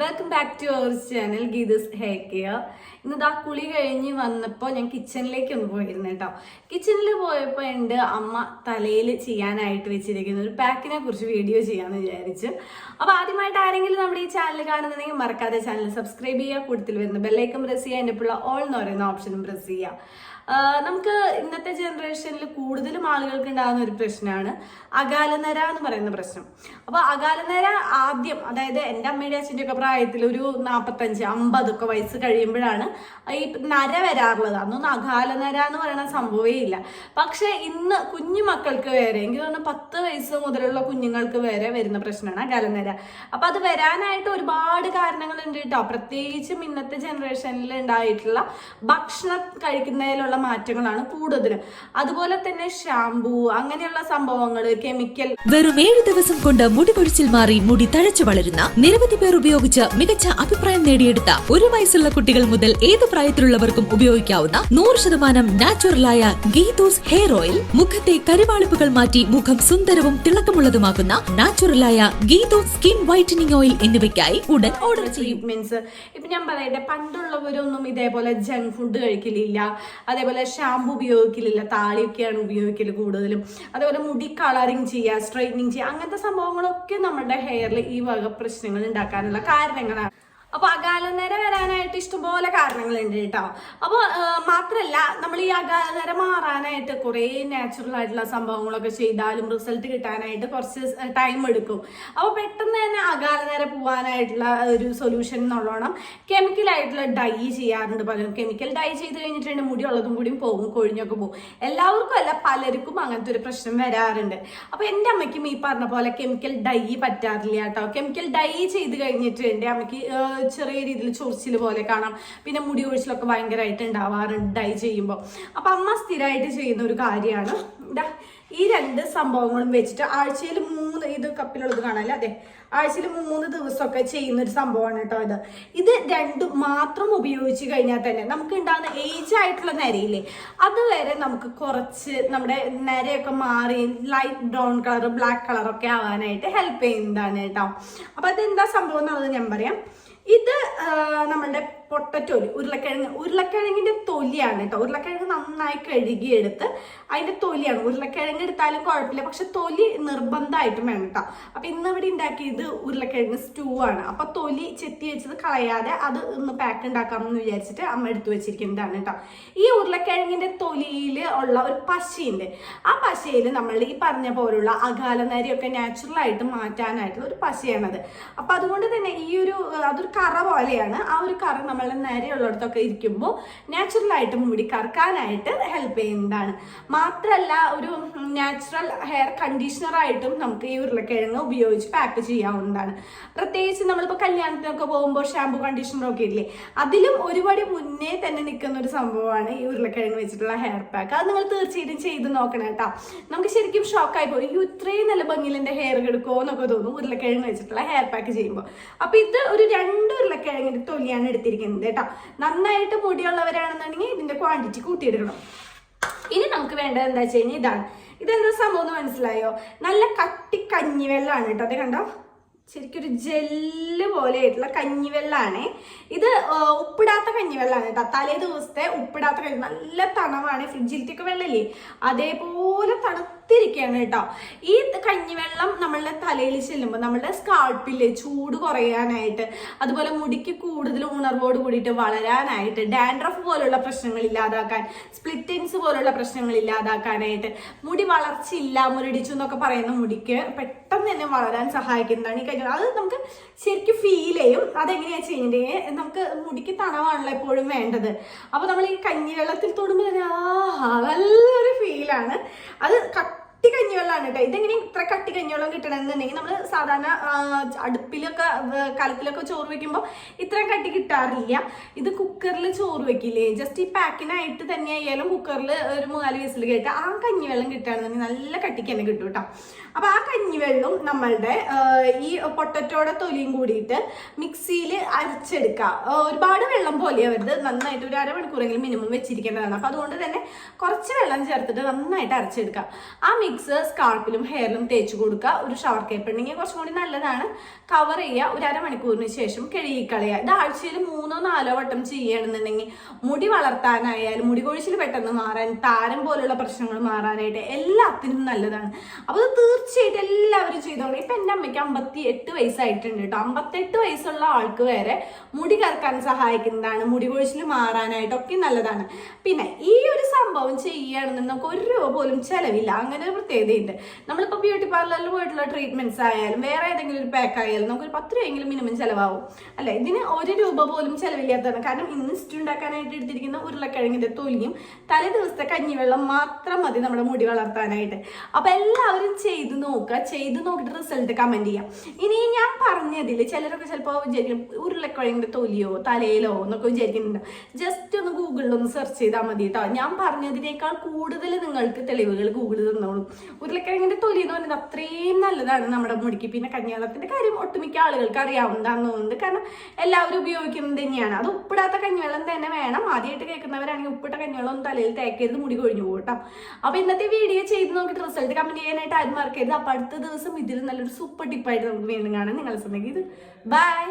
Welcome back to our channel Geethus hair care ആ കുളി കഴിഞ്ഞ് വന്നപ്പോൾ ഞാൻ കിച്ചണിലേക്ക് ഒന്ന് പോയിരുന്നു കേട്ടോ. കിച്ചണിൽ പോയപ്പോൾ ഉണ്ട് അമ്മ തലയിൽ ചെയ്യാനായിട്ട് വെച്ചിരിക്കുന്ന. ഒരു പാക്കിനെ കുറിച്ച് വീഡിയോ ചെയ്യാമെന്ന് വിചാരിച്ചു. അപ്പോൾ ആദ്യമായിട്ട് ആരെങ്കിലും നമ്മുടെ ഈ ചാനൽ കാണുന്നുണ്ടെങ്കിൽ മറക്കാതെ ചാനൽ സബ്സ്ക്രൈബ് ചെയ്യുക കൂടുതൽ വരുന്ന ബെല്ലൈക്കൻ പ്രസ് ചെയ്യുക എന്റെ പിള്ള ഓൾ എന്ന് പറയുന്ന ഓപ്ഷനും പ്രസ് ചെയ്യുക. നമുക്ക് ഇന്നത്തെ ജനറേഷനിൽ കൂടുതലും ആളുകൾക്ക് ഉണ്ടാകുന്ന ഒരു പ്രശ്നമാണ് അകാലനര എന്ന് പറയുന്ന പ്രശ്നം. അപ്പൊ അകാലനര ആദ്യം അതായത് എന്റെ അമ്മയുടെ അച്ഛന്റെ ഒക്കെ പ്രായത്തിൽ ഒരു നാൽപ്പത്തഞ്ച് അമ്പതൊക്കെ വയസ്സ് കഴിയുമ്പോഴാണ് ഈ നര വരാറുള്ളത്. അന്നൊന്നും അകാലനര എന്ന് പറയുന്ന സംഭവമേ ഇല്ല. പക്ഷെ ഇന്ന് കുഞ്ഞു മക്കൾക്ക് വരെ എങ്കിൽ തോന്നുന്നു പത്ത് വയസ്സ് മുതലുള്ള കുഞ്ഞുങ്ങൾക്ക് വരെ വരുന്ന പ്രശ്നമാണ് അകാലനര. അപ്പൊ അത് വരാനായിട്ട് ഒരുപാട് കാരണങ്ങളുണ്ട് കേട്ടോ. പ്രത്യേകിച്ചും ഇന്നത്തെ ജനറേഷനിൽ ഉണ്ടായിട്ടുള്ള ഭക്ഷണം കഴിക്കുന്നതിലുള്ള മാറ്റങ്ങളാണ് കൂടുതലും. അതുപോലെ തന്നെ ഷാംപൂ അങ്ങനെയുള്ള സംഭവങ്ങൾ കെമിക്കൽ. വെറും ഏഴ് ദിവസം കൊണ്ട് മുടി കൊഴിച്ചിൽ മാറി മുടി തഴച്ചു വളരുന്ന നിരവധി പേർ ഉപയോഗിച്ച് മികച്ച അഭിപ്രായം നേടിയെടുത്ത ഒരു വയസ്സുള്ള കുട്ടികൾ മുതൽ ഏത് പ്രായത്തിലുള്ളവർക്കും ഉപയോഗിക്കാവുന്ന നൂറ് ശതമാനം നാച്ചുറലായ ഗീതൂസ് ഹെയർ ഓയിൽ. മുഖത്തെ കരിവാളിപ്പുകൾ മാറ്റി മുഖം സുന്ദരവും തിളക്കമുള്ളതുമാക്കുന്ന നാച്ചുറലായ ഗീതൂസ് സ്കിൻ വൈറ്റനിങ് ഓയിൽ എന്നിവയ്ക്കായി ഉടൻ ഓർഡർ ചെയ്യും. ട്രീറ്റ്മെന്റ്സ് ഇപ്പൊ ഞാൻ പറയട്ടെ പണ്ടുള്ളവരൊന്നും ഇതേപോലെ ജങ്ക് ഫുഡ് കഴിക്കലില്ല. അതേപോലെ ഷാംപൂ ഉപയോഗിക്കലില്ല താളിയൊക്കെയാണ് ഉപയോഗിക്കൽ കൂടുതലും. അതുപോലെ മുടി കളറിങ് ചെയ്യുക സ്ട്രൈറ്റനിങ് ചെയ്യുക അങ്ങനത്തെ സംഭവങ്ങളൊക്കെ നമ്മുടെ ഹെയറിൽ ഈ വക പ്രശ്നങ്ങൾ ഉണ്ടാക്കാനുള്ള കാരണങ്ങളാണ്. അപ്പോൾ അകാലനര വരാനായിട്ട് ഇഷ്ടംപോലെ കാരണങ്ങളുണ്ട് കേട്ടോ. അപ്പോൾ മാത്രമല്ല നമ്മൾ ഈ അകാലനര മാറാനായിട്ട് കുറേ നാച്ചുറൽ ആയിട്ടുള്ള സംഭവങ്ങളൊക്കെ ചെയ്താലും റിസൾട്ട് കിട്ടാനായിട്ട് കുറച്ച് ടൈം എടുക്കും. അപ്പോൾ പെട്ടെന്ന് തന്നെ അകാലനര പോകാനായിട്ടുള്ള ഒരു സൊല്യൂഷൻ എന്നുള്ളോണം കെമിക്കൽ ആയിട്ടുള്ള ഡൈ ചെയ്യാറുണ്ട് പലരും. കെമിക്കൽ ഡൈ ചെയ്ത് കഴിഞ്ഞിട്ടുണ്ടെങ്കിൽ മുടി ഉള്ളതും കൂടിയും പോകും കൊഴിഞ്ഞൊക്കെ പോകും. എല്ലാവർക്കും അല്ല പലർക്കും അങ്ങനത്തെ ഒരു പ്രശ്നം വരാറുണ്ട്. അപ്പോൾ എന്റെ അമ്മയ്ക്കും ഈ പറഞ്ഞ പോലെ കെമിക്കൽ ഡൈ പറ്റാറില്ല കേട്ടോ. കെമിക്കൽ ഡൈ ചെയ്ത് കഴിഞ്ഞിട്ട് എന്റെ അമ്മയ്ക്ക് ചെറിയ രീതിയിൽ ചൊറിച്ചിൽ പോലെ കാണാം. പിന്നെ മുടി ഒഴിച്ചിലൊക്കെ ഭയങ്കരമായിട്ട് ഉണ്ടാവാറുണ്ട് ഡൈ ചെയ്യുമ്പോൾ അപ്പം അമ്മ സ്ഥിരമായിട്ട് ചെയ്യുന്ന ഒരു കാര്യമാണ്. ഈ രണ്ട് സംഭവങ്ങളും വെച്ചിട്ട് ആഴ്ചയിൽ മൂന്ന് ഇത് കപ്പിലുള്ളത് കാണാല്ലേ? അതെ ആഴ്ചയിൽ മൂന്ന് ദിവസമൊക്കെ ചെയ്യുന്ന ഒരു സംഭവമാണ് കേട്ടോ ഇത്. ഇത് രണ്ടും മാത്രം ഉപയോഗിച്ച് കഴിഞ്ഞാൽ തന്നെ നമുക്ക് ഉണ്ടാകുന്ന ഏജ് ആയിട്ടുള്ള നരയില്ലേ അതുവരെ നമുക്ക് കുറച്ച് നമ്മുടെ നരയൊക്കെ മാറി ലൈറ്റ് ബ്രൗൺ കളർ ബ്ലാക്ക് കളറൊക്കെ ആവാനായിട്ട് ഹെൽപ്പ് ചെയ്യുന്നതാണ് കേട്ടോ. അപ്പം അതെന്താ സംഭവം എന്നുള്ളത് ഞാൻ പറയാം. ഇത് നമ്മളുടെ പൊട്ടറ്റോലി ഉരുളക്കിഴങ്ങ്. ഉരുളക്കിഴങ്ങിന്റെ തൊലിയാണ് കേട്ടോ. ഉരുളക്കിഴങ്ങ് നന്നായി കഴുകിയെടുത്ത് അതിന്റെ തൊലിയാണ്. ഉരുളക്കിഴങ്ങ് എടുത്താലും കുഴപ്പമില്ല. പക്ഷെ തൊലി നിർബന്ധമായിട്ടും വേണം കേട്ടോ. അപ്പൊ ഇന്ന് ഇവിടെ ഉണ്ടാക്കിയത് ഉരുളക്കിഴങ്ങ് സ്റ്റൂ ആണ്. അപ്പൊ തൊലി ചെത്തി വെച്ചത് കളയാതെ അത് ഇന്ന് പാക്ക് ഉണ്ടാക്കാം എന്ന് വിചാരിച്ചിട്ട് അമ്മ എടുത്തു വെച്ചിരിക്കുന്നതാണ് കേട്ടോ. ഈ ഉരുളക്കിഴങ്ങിന്റെ തൊലിയിൽ ഉള്ള ഒരു പശയുണ്ട്. ആ പശയിൽ നമ്മൾ ഈ പറഞ്ഞ പോലുള്ള അകാലനരിയൊക്കെ നാച്ചുറൽ ആയിട്ട് മാറ്റാനായിട്ടുള്ള ഒരു പശയാണത്. അപ്പൊ അതുകൊണ്ട് തന്നെ ഈ ഒരു അതൊരു കറ പോലെയാണ്. ആ ഒരു കറ നമ്മളുടെ നരയുള്ളിടത്തൊക്കെ ഇരിക്കുമ്പോൾ നാച്ചുറൽ ആയിട്ട് മുടി കറക്കാനായിട്ട് ഹെൽപ്പ് ചെയ്യുന്നതാണ്. മാത്രമല്ല ഒരു നാച്ചുറൽ ഹെയർ കണ്ടീഷണർ ആയിട്ടും നമുക്ക് ഈ ഉരുളക്കിഴങ്ങ് ഉപയോഗിച്ച് പാക്ക് ചെയ്യാവുന്നതാണ്. പ്രത്യേകിച്ച് നമ്മളിപ്പോൾ കല്യാണത്തിനൊക്കെ പോകുമ്പോൾ ഷാമ്പു കണ്ടീഷണർ ഒക്കെ ഇല്ലേ? അതിലും ഒരുപാട് മുന്നേ തന്നെ നിൽക്കുന്ന ഒരു സംഭവമാണ് ഈ ഉരുളക്കിഴങ്ങ് വെച്ചിട്ടുള്ള ഹെയർ പാക്ക് അത് നിങ്ങൾ തീർച്ചയായിട്ടും ചെയ്ത് നോക്കണം കേട്ടോ. നമുക്ക് ശരിക്കും ഷോക്കായി പോയി. "അയ്യോ, ഇത്രയും നല്ല ഭംഗിയിൽ എന്റെ ഹെയർ കെടുക്കുമോ എന്നൊക്കെ തോന്നും ഉരുളക്കിഴങ്ങ് വെച്ചിട്ടുള്ള ഹെയർ പാക്ക് ചെയ്യുമ്പോൾ അപ്പോൾ ഇത് ഒരു രണ്ട് ഉരുളക്കിഴങ്ങിന്റെ തൊലിയാണ് എടുത്തിരിക്കുന്നത് കേട്ടോ. നന്നായിട്ട് മുടിയുള്ളവരാണെന്നുണ്ടെങ്കിൽ ഇതിന്റെ ക്വാണ്ടിറ്റി കൂട്ടിയെടുക്കണം ഇനി നമുക്ക് വേണ്ടത് എന്താ വെച്ച് കഴിഞ്ഞാൽ ഇതാണ്. ഇതെന്താ സംഭവം എന്ന് മനസ്സിലായോ? നല്ല കട്ടി കഞ്ഞിവെള്ളമാണ് കേട്ടോ. അത് കണ്ടോ? ശരിക്കൊരു ജെല്ല് പോലെ ആയിട്ടുള്ള കഞ്ഞിവെള്ളമാണ് ഇത് ഉപ്പിടാത്ത കഞ്ഞിവെള്ളമാണ് കേട്ടോ. തലേ ദിവസത്തെ ഉപ്പിടാത്ത കഞ്ഞി. നല്ല തണവാണ്. ഫ്രിഡ്ജിലത്തെയൊക്കെ വെള്ളമില്ലേ? അതേപോലെ തണുത്തിരിക്കുകയാണ് കേട്ടോ. ഈ കഞ്ഞിവെള്ളം നമ്മളുടെ തലയിൽ ചെല്ലുമ്പോൾ നമ്മളുടെ സ്കാൾപ്പിൽ ചൂട് കുറയാനായിട്ട് അതുപോലെ മുടിക്ക് കൂടുതൽ ഉണർവോട് കൂടിയിട്ട് വളരാനായിട്ട് ഡാൻഡ്രഫ് പോലുള്ള പ്രശ്നങ്ങൾ ഇല്ലാതാക്കാൻ സ്പ്ലിറ്റിങ്സ് പോലുള്ള പ്രശ്നങ്ങൾ ഇല്ലാതാക്കാനായിട്ട് മുടി വളർച്ചയില്ല മുരടിച്ചു എന്നൊക്കെ പറയുന്ന മുടിക്ക് പെട്ടെന്ന് തന്നെ വളരാൻ സഹായിക്കുന്നതാണ് ഈ കഞ്ഞി. അത് നമുക്ക് ശരിക്കും ഫീൽ ചെയ്യും. അതെങ്ങനെയാ ചെയ്യേണ്ടത് നമുക്ക് മുടിക്ക് തണവാണല്ലോ എപ്പോഴും വേണ്ടത്. അപ്പൊ നമ്മൾ ഈ കഞ്ഞിവെള്ളത്തിൽ തൊടുമ്പോൾ തന്നെ ആ നല്ലൊരു ഫീലാണ് അത് കട്ടി കഞ്ഞിവെള്ളമാണ് കേട്ടോ. ഇതെങ്ങനെ ഇത്ര കട്ടി കഞ്ഞിവെള്ളം കിട്ടണമെന്നുണ്ടെങ്കിൽ നമ്മൾ സാധാരണ അടുപ്പിലൊക്കെ കലത്തിലൊക്കെ ചോറ് വെക്കുമ്പോൾ ഇത്രയും കട്ടി കിട്ടാറില്ല. ഇത് കുക്കറിൽ ചോറ് വെക്കില്ലേ? ജസ്റ്റ് ഈ പാക്കിനായിട്ട് തന്നെ ആയാലും കുക്കറിൽ ഒരു മൂന്നാൽ വയസ്സിൽ കേട്ട് ആ കഞ്ഞിവെള്ളം കിട്ടുകയാണെന്നുണ്ടെങ്കിൽ നല്ല കട്ടിക്ക് തന്നെ കിട്ടും കേട്ടോ. അപ്പോൾ ആ കഞ്ഞിവെള്ളം നമ്മളുടെ ഈ പൊട്ടറ്റോടെ തൊലിയും കൂടിയിട്ട് മിക്സിയിൽ അരച്ചെടുക്കുക. ഒരുപാട് വെള്ളം പോലെ അവരുത് നന്നായിട്ട് ഒരു അരമണിക്കൂറെങ്കിലും മിനിമം വെച്ചിരിക്കേണ്ടതാണ്. അപ്പോൾ അതുകൊണ്ട് തന്നെ കുറച്ച് വെള്ളം ചേർത്തിട്ട് നന്നായിട്ട് അരച്ചെടുക്കുക. ആ മിക്സ് സ്കാൾപ്പിലും ഹെയറിലും തേച്ച് കൊടുക്കുക. ഒരു ഷവർ കേപ്പ് ഉണ്ടെങ്കിൽ കുറച്ചും കൂടി നല്ലതാണ്. കവർ ചെയ്യുക. ഒരു അരമണിക്കൂറിന് ശേഷം കഴുകിക്കളയുക. ഇത് ആഴ്ചയിൽ മൂന്നോ നാലോ വട്ടം ചെയ്യുകയാണെന്നുണ്ടെങ്കിൽ മുടി വളർത്താനായാലും മുടി കൊഴിച്ചിൽ പെട്ടെന്ന് മാറാൻ താരം പോലുള്ള പ്രശ്നങ്ങൾ മാറാനായിട്ട് എല്ലാത്തിനും നല്ലതാണ്. അപ്പോൾ ഇത് തീർച്ചയായിട്ടും എല്ലാവരും ചെയ്തോളൂ ഇപ്പം എന്റെ അമ്മയ്ക്ക് അമ്പത്തി എട്ട് വയസ്സായിട്ടുണ്ട് കേട്ടോ. അമ്പത്തെട്ട് വയസ്സുള്ള ആൾക്ക് വരെ മുടി കറക്കാൻ സഹായിക്കുന്നതാണ്. മുടി കൊഴിച്ചിൽ മാറാനായിട്ടൊക്കെ നല്ലതാണ്. പിന്നെ ഈ ഒരു സംഭവം ചെയ്യുകയാണെന്നുണ്ടെങ്കിൽ നമുക്ക് ഒരു രൂപ പോലും ചെലവില്ല. അങ്ങനെ പ്രത്യേകതയുണ്ട്. നമ്മളിപ്പോൾ ബ്യൂട്ടി പാർലറിൽ പോയിട്ടുള്ള ട്രീറ്റ്മെന്റ്സ് ആയാലും വേറെ ഏതെങ്കിലും ഒരു പാക്ക് ആയാലും നമുക്ക് ഒരു പത്ത് രൂപയെങ്കിലും മിനിമം ചിലവാകും അല്ലെ? ഇതിന് ഒരു രൂപ പോലും ചിലവില്ലാത്തതാണ്. കാരണം ഇന്ന് സ്റ്റു ഉണ്ടാക്കാനായിട്ട് എടുത്തിരിക്കുന്ന ഉരുളക്കിഴങ്ങിന്റെ തൊലിയും തലേ ദിവസത്തെ കഞ്ഞിവെള്ളം മാത്രം മതി നമ്മുടെ മുടി വളർത്താനായിട്ട്. അപ്പൊ എല്ലാവരും ചെയ്ത് നോക്കുക. ചെയ്ത് നോക്കിയിട്ട് റിസൾട്ട് കമന്റ് ചെയ്യാം. ഇനി ഞാൻ പറഞ്ഞതിൽ ചിലരൊക്കെ ചിലപ്പോൾ വിചാരിക്കും ഉരുളക്കിഴങ്ങിന്റെ തൊലിയോ തലയിലോ എന്നൊക്കെ വിചാരിക്കുന്നുണ്ട്. ജസ്റ്റ് ഒന്ന് ഗൂഗിളിൽ ഒന്ന് സെർച്ച് ചെയ്താൽ മതി കേട്ടോ ഞാൻ പറഞ്ഞതിനേക്കാൾ കൂടുതൽ നിങ്ങൾക്ക് തെളിവുകൾ ഗൂഗിളിൽ തന്നോളും. ഉരുളക്കിഴങ്ങിന്റെ തൊലി എന്ന് പറയുന്നത് അത്രയും നല്ലതാണ് നമ്മുടെ മുടിക്ക്. പിന്നെ കഞ്ഞിവെള്ളത്തിന്റെ കാര്യം ഒട്ടുമിക്ക ആളുകൾക്ക് അറിയാവുന്നതാണെന്ന് തോന്നുന്നുണ്ട്. കാരണം എല്ലാവരും ഉപയോഗിക്കുന്നത് തന്നെയാണ്. അത് ഉപ്പിടാത്ത കഞ്ഞിവെള്ളം തന്നെ വേണം. ആദ്യമായിട്ട് കേൾക്കുന്നവരാണെങ്കിൽ ഉപ്പിട്ട കഞ്ഞിവെള്ളം ഒന്നും തലയിൽ തേക്കരുത് മുടി കൊഴിഞ്ഞു പോകും കേട്ടോ. അപ്പൊ ഇന്നത്തെ വീഡിയോ ചെയ്ത് നോക്കിയിട്ട് റിസൾട്ട് കമന്റ് ചെയ്യാനായിട്ട് ആരും മറക്കരുത്. അപ്പൊ അടുത്ത ദിവസം ഇതിൽ നല്ലൊരു സൂപ്പർ ടിപ്പായിട്ട് നമുക്ക് വീണ്ടും കാണാം. നിങ്ങളെ സമയത്ത് ബൈ